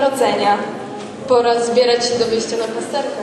Narodzenia. Pora zbierać się do wyjścia na pasterkę.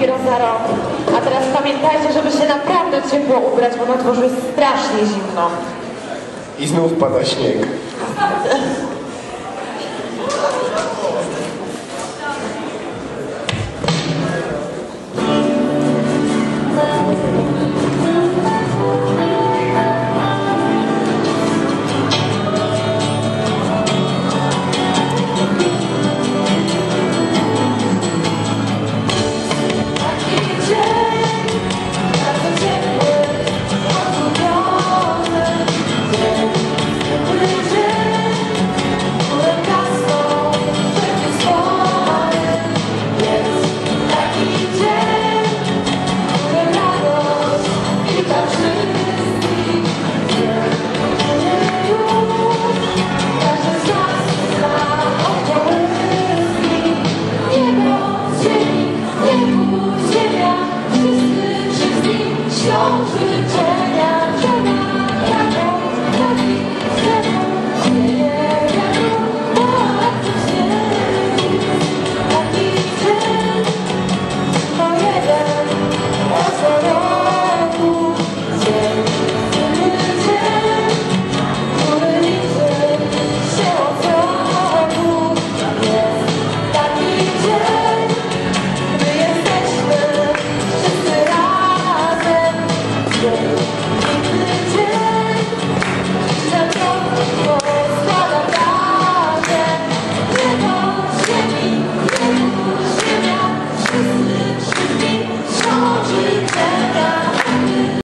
dopiero za rok. A teraz pamiętajcie, żeby się naprawdę ciepło ubrać, bo na dworzu jest strasznie zimno. I znów pada śnieg.